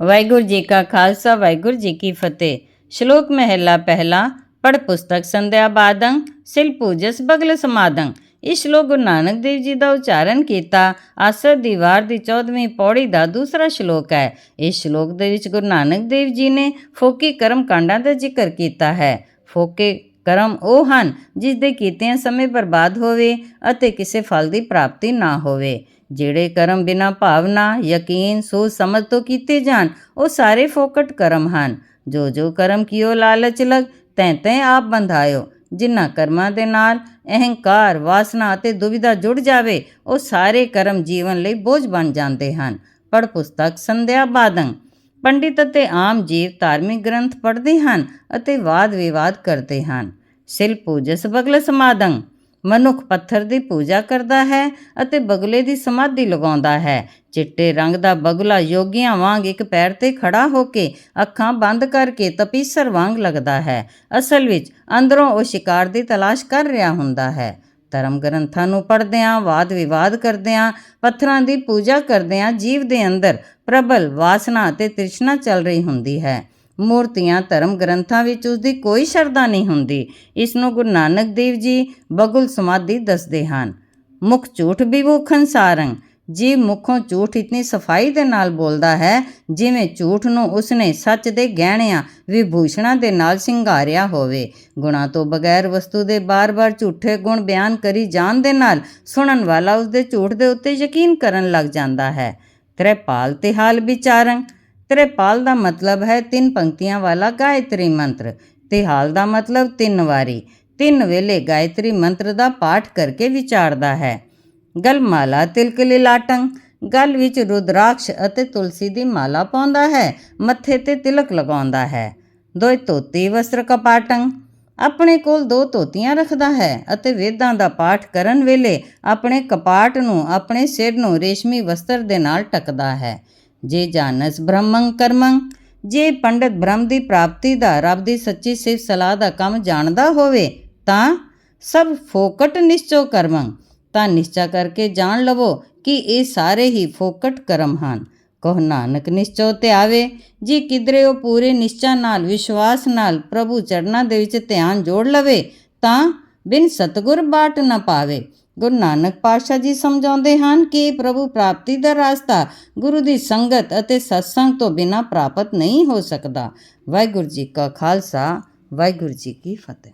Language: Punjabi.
ਵਾਹਿਗੁਰੂ ਜੀ ਕਾ ਖਾਲਸਾ, ਵਾਹਿਗੁਰੂ ਜੀ ਕੀ ਫਤਿਹ। ਸ਼ਲੋਕ ਮਹਿਲਾ ਪਹਿਲਾ ਪੜ ਪੁਸਤਕ ਸੰਧਿਆ ਬਾਦੰ, ਸਿਲ ਪੂਜਸ ਬਗਲ ਸਮਾਦੰ। ਇਸ ਸ਼ਲੋਕ ਗੁਰੂ ਨਾਨਕ ਦੇਵ ਜੀ ਦਾ ਉਚਾਰਨ ਕੀਤਾ, ਆਸਰ ਦੀ ਵਾਰ ਦੀ 14ਵੀਂ ਪੌੜੀ ਦਾ ਦੂਸਰਾ ਸ਼ਲੋਕ ਹੈ। ਇਸ ਸ਼ਲੋਕ ਦੇ ਵਿੱਚ ਗੁਰੂ ਨਾਨਕ ਦੇਵ ਜੀ ਨੇ ਫੋਕੀ ਕਰਮ ਕਾਂਡਾਂ ਦਾ ਜ਼ਿਕਰ ਕੀਤਾ ਹੈ। ਫੋਕੇ ਕਰਮ ਉਹ ਹਨ ਜਿਸ ਦੇ ਕੀਤਿਆਂ ਸਮੇਂ ਬਰਬਾਦ ਹੋਵੇ ਅਤੇ ਕਿਸੇ ਫਲ ਦੀ ਪ੍ਰਾਪਤੀ ਨਾ ਹੋਵੇ। ਜਿਹੜੇ ਕਰਮ ਬਿਨਾਂ ਭਾਵਨਾ, ਯਕੀਨ, ਸੋਚ, ਸਮਝ ਤੋਂ ਕੀਤੇ ਜਾਣ, ਉਹ ਸਾਰੇ ਫੋਕਟ ਕਰਮ ਹਨ। ਜੋ ਜੋ ਕਰਮ ਕੀਓ ਲਾਲਚ ਲਗ, ਤੈਂ ਤੈਂ ਆਪ ਬੰਧਾਇਓ। ਜਿਨ੍ਹਾਂ ਕਰਮਾਂ ਦੇ ਨਾਲ ਅਹੰਕਾਰ, ਵਾਸਨਾ ਅਤੇ ਦੁਵਿਧਾ ਜੁੜ ਜਾਵੇ, ਉਹ ਸਾਰੇ ਕਰਮ ਜੀਵਨ ਲਈ ਬੋਝ ਬਣ ਜਾਂਦੇ ਹਨ। ਪੜ ਪੁਸਤਕ ਸੰਧਿਆ ਬਾਦੰ। ਪੰਡਿਤ ਅਤੇ ਆਮ ਜੀਵ ਧਾਰਮਿਕ ਗ੍ਰੰਥ ਪੜ੍ਹਦੇ ਹਨ ਅਤੇ ਵਾਦ ਵਿਵਾਦ ਕਰਦੇ ਹਨ। ਸਿਲ ਪੂਜਸ ਬਗਲ ਸਮਾਦੰ। ਮਨੁੱਖ ਪੱਥਰ ਦੀ ਪੂਜਾ ਕਰਦਾ ਹੈ ਅਤੇ ਬਗਲੇ ਦੀ ਸਮਾਧੀ ਲਗਾਉਂਦਾ ਹੈ। ਚਿੱਟੇ ਰੰਗ ਦਾ ਬਗਲਾ ਯੋਗੀਆਂ ਵਾਂਗ ਇੱਕ ਪੈਰ ਤੇ ਖੜਾ ਹੋ ਕੇ ਅੱਖਾਂ ਬੰਦ ਕਰਕੇ ਤਪੀਸਰ ਵਾਂਗ ਲੱਗਦਾ ਹੈ। ਅਸਲ ਵਿੱਚ ਅੰਦਰੋਂ ਉਹ ਸ਼ਿਕਾਰ ਦੀ ਤਲਾਸ਼ ਕਰ ਰਿਹਾ ਹੁੰਦਾ ਹੈ। ਧਰਮ ਗ੍ਰੰਥਾਂ ਨੂੰ ਪੜ੍ਹਦਿਆਂ, ਵਾਦ ਵਿਵਾਦ ਕਰਦਿਆਂ, ਪੱਥਰਾਂ ਦੀ ਪੂਜਾ ਕਰਦਿਆਂ ਜੀਵ ਦੇ ਅੰਦਰ ਪ੍ਰਬਲ ਵਾਸਨਾ ਅਤੇ ਤ੍ਰਿਸ਼ਨਾ ਚੱਲ ਰਹੀ ਹੁੰਦੀ ਹੈ। ਮੂਰਤੀਆਂ ਧਰਮ ਗ੍ਰੰਥਾਂ ਵਿੱਚ ਉਸ ਦੀ ਕੋਈ ਸ਼ਰਧਾ ਨਹੀਂ ਹੁੰਦੀ। ਇਸ ਨੂੰ ਗੁਰੂ ਨਾਨਕ ਦੇਵ ਜੀ ਬਗੁਲ ਸਮਾਧੀ ਦੱਸਦੇ ਹਨ। ਮੁਖ ਝੂਠ ਵੀ ਵਿਵੂਖਨ ਸਾਰੰ ਜੀ ਮੁਖੋਂ ਝੂਠ ਇਤਨੀ ਸਫ਼ਾਈ ਦੇ ਨਾਲ ਬੋਲਦਾ ਹੈ, ਜਿਵੇਂ ਝੂਠ ਨੂੰ ਉਸਨੇ ਸੱਚ ਦੇ ਗਹਿਣਿਆਂ, ਵਿਭੂਸ਼ਣਾਂ ਦੇ ਨਾਲ ਸਿੰਗਾਰਿਆ ਹੋਵੇ। ਗੁਣਾ ਤੋਂ ਬਗੈਰ ਵਸਤੂ ਦੇ ਬਾਰ-ਬਾਰ ਝੂਠੇ ਗੁਣ ਬਿਆਨ ਕਰੀ ਜਾਣ ਦੇ ਨਾਲ ਸੁਣਨ ਵਾਲਾ ਉਸ ਦੇ ਝੂਠ ਦੇ ਉੱਤੇ ਯਕੀਨ ਕਰਨ ਲੱਗ ਜਾਂਦਾ ਹੈ। ਤ੍ਰੈਪਾਲ ਤੇ ਹਾਲ ਵਿਚਾਰੰ। ਤ੍ਰਿਪਾਲ ਦਾ ਮਤਲਬ ਹੈ ਤਿੰਨ ਪੰਕਤੀਆਂ ਵਾਲਾ ਗਾਇਤਰੀ ਮੰਤਰ। ਤਿਹਾਲ ਦਾ ਮਤਲਬ ਤਿੰਨ ਵਾਰੀ। ਤਿੰਨ ਵੇਲੇ ਗਾਇਤਰੀ ਮੰਤਰ ਦਾ ਪਾਠ ਕਰਕੇ ਵਿਚਾਰਦਾ ਹੈ। ਗਲਮਾਲਾ ਤਿਲਕ ਲਿਲਾਟੰ। ਗਲ ਵਿੱਚ ਰੁਦਰਾਕਸ਼ ਅਤੇ ਤੁਲਸੀ ਦੀ ਮਾਲਾ ਪਾਉਂਦਾ ਹੈ। ਮੱਥੇ ਤੇ ਤਿਲਕ ਲਗਾਉਂਦਾ ਹੈ। ਦੋਇ ਧੋਤੀ ਵਸਤਰ ਕਪਾਟੰ। ਆਪਣੇ ਕੋਲ ਦੋ ਧੋਤੀਆਂ ਰੱਖਦਾ ਹੈ ਅਤੇ ਵੇਦਾਂ ਦਾ ਪਾਠ ਕਰਨ ਵੇਲੇ ਆਪਣੇ ਕਪਾਟ ਨੂੰ ਆਪਣੇ ਸਿਰ ਨੂੰ ਰੇਸ਼ਮੀ ਵਸਤਰ ਦੇ ਨਾਲ ਟਕਦਾ ਹੈ। ਜੇ ਜਾਣਸ ਬ੍ਰਹਮੰ ਕਰਮੰ, ਜੇ ਪੰਡਤ ਬ੍ਰਹਮ ਦੀ ਪ੍ਰਾਪਤੀ ਦਾ ਰੱਬ ਦੀ ਸੱਚੀ ਸਿਫਤ ਸਲਾਹ ਦਾ ਕੰਮ ਜਾਣਦਾ ਹੋਵੇ, ਤਾਂ ਸਭ ਫੋਕਟ ਨਿਸ਼ਚੋ ਕਰਮੰ। ਤਾਂ ਨਿਸ਼ਚਾ ਕਰਕੇ ਜਾਣ ਲਵੋ ਕਿ ਇਹ ਸਾਰੇ ਹੀ ਫੋਕਟ ਕਰਮ ਹਨ। ਕਹ ਨਾਨਕ ਨਿਸ਼ਚੋ ਤੇ ਆਵੇ ਜੇ ਕਿਧਰੇ ਉਹ ਪੂਰੇ ਨਿਸ਼ਚਾ ਨਾਲ, ਵਿਸ਼ਵਾਸ ਨਾਲ ਪ੍ਰਭੂ ਚਰਨਾਂ ਦੇ ਵਿੱਚ ਧਿਆਨ ਜੋੜ ਲਵੇ, ਤਾਂ ਬਿਨ ਸਤਗੁਰ ਬਾਟ ਨਾ ਪਾਵੇ। ਗੁਰੂ ਨਾਨਕ ਪਾਤਸ਼ਾਹ ਜੀ ਸਮਝਾਉਂਦੇ ਹਨ ਕਿ ਪ੍ਰਭੂ ਪ੍ਰਾਪਤੀ ਦਾ ਰਾਸਤਾ ਗੁਰੂ ਦੀ ਸੰਗਤ ਅਤੇ ਸਤਸੰਗ ਤੋਂ ਬਿਨਾ ਪ੍ਰਾਪਤ ਨਹੀਂ ਹੋ ਸਕਦਾ। ਵਾਹਿਗੁਰੂ ਜੀ ਕਾ ਖਾਲਸਾ, ਵਾਹਿਗੁਰੂ ਜੀ ਕੀ ਫਤਿਹ।